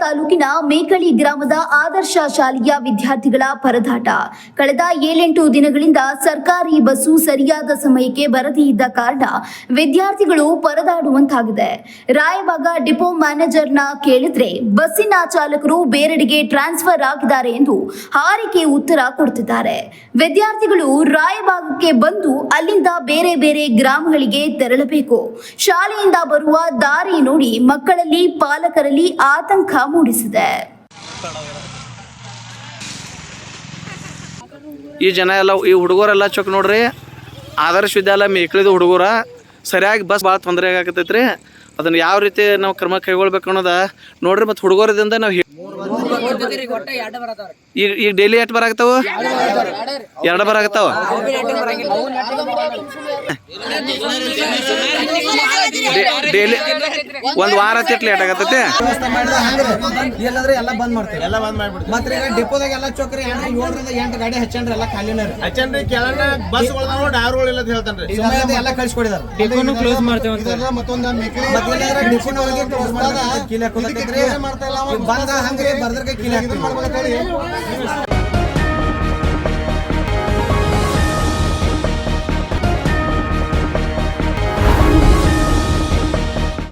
ತಾಲೂಕಿನ ಮೇಕಳಿ ಗ್ರಾಮದ ಆದರ್ಶ ಶಾಲೆಯ ವಿದ್ಯಾರ್ಥಿಗಳ ಪರದಾಟ. ಕಳೆದ ಏಳೆಂಟು ದಿನಗಳಿಂದ ಸರ್ಕಾರಿ ಬಸ್ಸು ಸರಿಯಾದ ಸಮಯಕ್ಕೆ ಬರದೇ ಇದ್ದ ಕಾರಣ ವಿದ್ಯಾರ್ಥಿಗಳು ಪರದಾಡುವಂತಾಗಿದೆ. ರಾಯಬಾಗ ಡಿಪೋ ಮ್ಯಾನೇಜರ್ನ ಕೇಳಿದ್ರೆ ಬಸ್ಸಿನ ಚಾಲಕರು ಬೇರೆಡೆಗೆ ಟ್ರಾನ್ಸ್ಫರ್ ಆಗಿದ್ದಾರೆ ಎಂದು ಹಾರಿಕೆ ಉತ್ತರ ಕೊಡುತ್ತಿದ್ದಾರೆ ವಿದ್ಯಾರ್ಥಿಗಳು ರಾಯಬಾಗಕ್ಕೆ ಬಂದು ಅಲ್ಲಿಂದ ಬೇರೆ ಬೇರೆ ಗ್ರಾಮಗಳಿಗೆ ತೆರಳಬೇಕು. ಶಾಲೆಯಿಂದ ಬರುವ ದಾರಿ ನೋಡಿ ಮಕ್ಕಳಲ್ಲಿ ಪಾಲಕರಲ್ಲಿ ಆತಂಕ ಮೂಡಿಸಿದೆ. ಈ ಜನ ಎಲ್ಲ ಈ ಹುಡುಗರೆಲ್ಲ ಚೊಕ್ ನೋಡ್ರಿ ಆದರ್ಶ ವಿದ್ಯಾಲಯ ಮೇಕಳಿದ ಹುಡುಗರ ಸರಿಯಾಗಿ ಬಸ್ ಭಾಳ ತೊಂದರೆ ಆಗತೈತ್ರಿ ಅದನ್ನ ಯಾವ ರೀತಿ ನಾವು ಕ್ರಮ ಕೈಗೊಳ್ಬೇಕು ಅನ್ನೋದ ನೋಡ್ರಿ ಮತ್ತು ಹುಡುಗರದಿಂದ ನಾವು ಈಗ ಈಗ ಡೈಲಿ ಎಷ್ಟು ಬರಾಗತ್ತಾವ ಎರಡು ಬರಾಕತ್ತಾವ ಡೈಲಿ ಒಂದು ವಾರ ತಿಟ್ ಲೇಟ್ ಆಗತ್ತೆ ಇಲ್ಲಂದ್ರೆ ಎಲ್ಲ ಬಂದ್ ಮಾಡ್ತೀವಿ. ಎಲ್ಲ ಬಂದ್ ಮಾಡ್ಬಿಡ್ತೀವಿ. ಮತ್ತೆ ಈಗ ಡಿಪೋದಾಗ ಎಲ್ಲ ಚೌಕ್ರಿ ಏನ್ರಿ? ಏಳರಿಂದ ಎಂಟು ಗಾಡಿ ಹಚ್ಚಂಡ್ರಿ ಎಲ್ಲ ಖಾಲಿನ ರೀ. ಹಚ್ಚನ್ರಿ ಬಸ್ ಡಾರ್ಗಳು ಇಲ್ಲ ಅಂತ ಹೇಳ್ತಾನ್ರಿ. ಸಮಯದ ಎಲ್ಲ ಕಳ್ಸಿಕೊಡಿದಾರೆ. ಡಿಪೋನು ಕ್ಲೋಸ್ ಮಾಡ್ತೇವೆ ಮತ್ತೊಂದು ಮತ್ತೆ ಡಿಪೋನ ಒಳಗೆ ಕ್ಲೋಸ್ ಮಾಡ್ದ ಮಾಡ್ತಾ ಇಲ್ಲ ಬಂದ ಹಂಗ್ರಿ ಕೀಲಿ ಹಾಕ್ತೀವಿ